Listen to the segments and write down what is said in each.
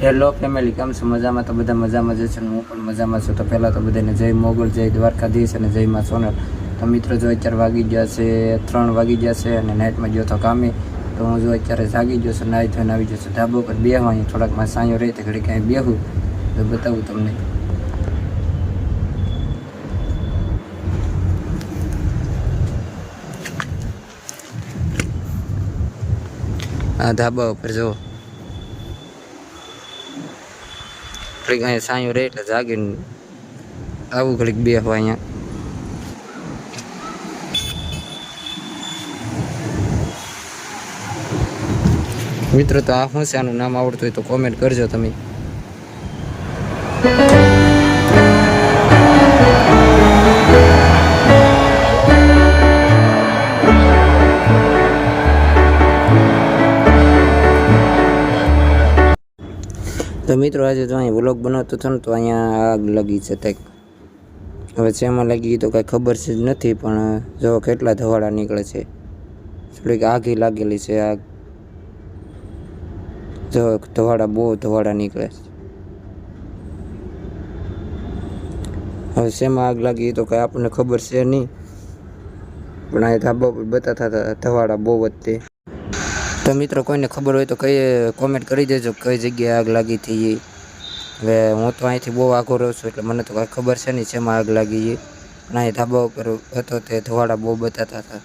Hello family કેમ છો? મજામાં? તો બધા મજામાં જ છે હું પણ મજામાં છું. તો પહેલાં તો બધાને જય મોગલ, જય દ્વારકાધીશ અને જય માં સોનલ. તો મિત્રો, જો અત્યારે વાગી ગયા છે ત્રણ વાગી ગયા છે અને નાઇટમાં ગયો તો કામે. તો હું જો અત્યારે જાગી ગયો છું ધોઈને આવી ગયો ધાબો પર બેહવા અહીંયા થોડાકમાં સાંયો રહી તો ઘડી કાંઈ બેહું. તો બતાવું તમને. આ ધાબા ઉપર જો ઘડીક અહીંયા સાંયો રહે એટલે જાગીને આવું ઘડીક બેહવા અહીંયા. મિત્રો, તો આ શું છે? આનું નામ આવડતું હોય તો કોમેન્ટ કરજો તમે. તો મિત્રો, આજે જો અહીં વ્લોગ બનાવતો હતો ને, તો અહીંયા આગ લાગી છે કંઈક. હવે શેમાં લાગી તો કાંઈ ખબર છે જ નથી, પણ જો કેટલા ધવાડા નીકળે છે. થોડીક આઘી લાગેલી છે આગ. જો ધવાડા, બહુ ધવાડા નીકળે છે. હવે શેમાં આગ લાગી તો કાંઈ આપણને ખબર છે નહીં. પણ આ ધાબા પર બતાતા હતા, ધવાડા બહુ વધતે. તો મિત્રો, કોઈને ખબર હોય તો કઈ કોમેન્ટ કરી દેજો કઈ જગ્યાએ આગ લાગી હતી. હવે હું તો અહીંથી બહુ આઘો રહું છું, એટલે મને તો કાંઈ ખબર છે નહીં શેમાં આગ લાગી એ પણ અહીં ધાબા ઉપર હતો તે ધોવાડા બહુ બતાતા હતા.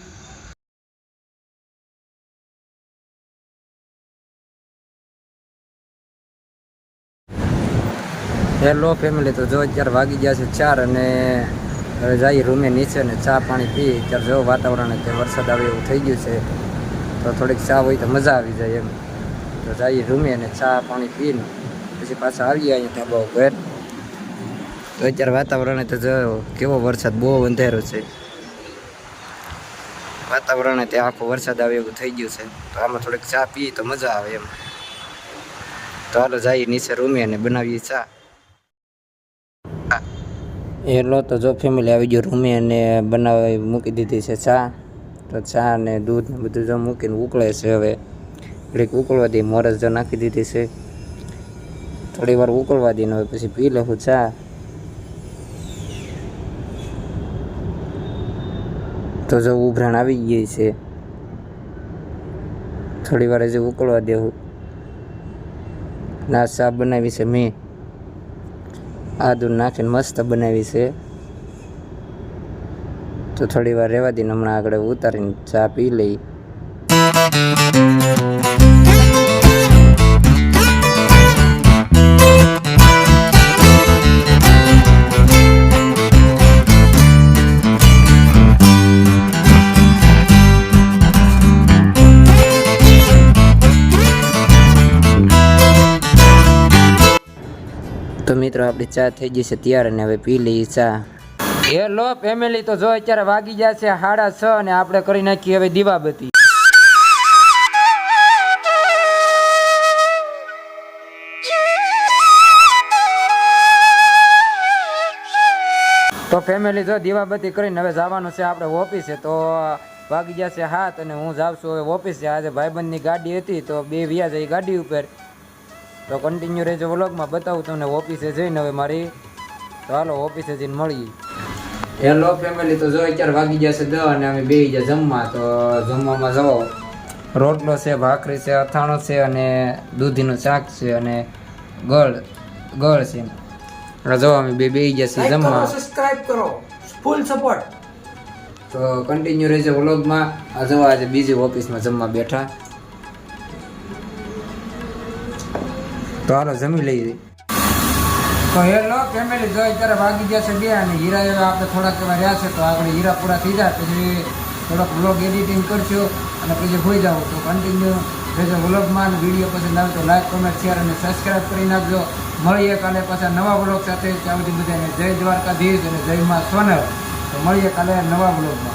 હેલો ફેમિલી તો જો અત્યારે વાગી ગયા છે ચાર અને જઈએ રૂમે નીચે ને ચા પાણી પી અત્યારે જો વાતાવરણ તે વરસાદ આવે એવું થઈ ગયું છે. તો થોડીક ચા હોય તો મજા આવી જાય એમ. તો જઈએ રૂમે અને ચા, પાણી પીને પછી પાછા આવીએ અહીંયા ધાબા ઉપર તો અત્યારે વાતાવરણ તો જો કેવો વરસાદ, બહુ અંધેરો છે. વાતાવરણ તે આખો વરસાદ આવે એવું થઈ ગયું છે. તો આમાં થોડીક ચા પીએ તો મજા આવે એમ. તો હાલો જઈએ નીચે રૂમે અને બનાવીએ ચા. હેલો તો જો ફેમિલી આવી ગયો રૂમે અને બનાવી મૂકી દીધી છે ચા. તો ચા ને દૂધ ને બધું જો મૂકીને ઉકળે છે હવે. ઘડીક ઉકળવા દે મોરસ જો નાખી દીધી છે. થોડી વાર ઉકળવા દઈને હવે પછી પી લઉં ચા. તો જો ઉભરાણ આવી ગઈ છે. થોડી વાર હજી ઉકળવા દેવું. ના ચા બનાવી છે મેં. આદુ નાખીને મસ્ત બનાવી છે. તો થોડી વાર રહેવા દઈને હમણાં આગળ ઉતારીને ચા પી લઈ. તો મિત્રો, આપણી ચા થઈ ગઈ છે તૈયાર અને હવે પી લઈએ ચા. હેલો ફેમિલી તો જો અત્યારે વાગી ગયા છે સાડા છ અને આપણે કરી નાખીએ હવે દીવાબત્તી. તો ફેમિલી જો દીવાબત્તી કરીને હવે જવાનું છે આપણે ઓફિસે, તો વાગી ગયા છે હાથ અને હું જાઉં છું હવે ઓફિસે. આજે ભાઈબંધની ગાડી હતી તો બે વ્યાજ એ ગાડી ઉપર. તો કન્ટિન્યુ રહેજો વ્લોગમાં બતાવું તમને ઓફિસે જઈને હવે મારી. તો હાલો, ઓફિસે જઈને મળીએ. હેલો ફેમિલી તો જો અત્યારે વાગી ગયા છે અને અમે બે ગયા જમવા તો જમવામાં જવો રોટલો છે ભાખરી છે અથાણો છે અને દૂધીનું શાક છે અને ગળ ગળ છે. જો અમે બે બે ગયા જમવા. સબસ્ક્રાઇબ કરો. ફૂલ સપોર્ટ તો કન્ટિન્યુ રહેજે વ્લોગમાં. આ જો આજે બીજી ઓફિસમાં જમવા બેઠા. તો હાલો જમી લઈએ. તો હેલો ફેમિલી જોઈ અત્યારે વાગી ગયા છે બે અને હીરા એવા આપણે થોડાક એવા રહ્યા છે, તો આગળ હીરા પૂરા થઈ જાય, પછી થોડોક વ્લોગ એડિટિંગ કરશું અને પછી હોઈ જાવ તો કન્ટિન્યુ રહેજો વ્લોગમાં વીડિયો પસંદ આવે તો લાઈક કોમેન્ટ શેર અને સબસ્ક્રાઈબ કરી નાખજો. મળીએ કાલે પાછા નવા વ્લોગ સાથે. ત્યાં સુધી બધાને જય દ્વારકાધીશ અને જય માં સોનર તો મળીએ કાલે નવા વ્લોગમાં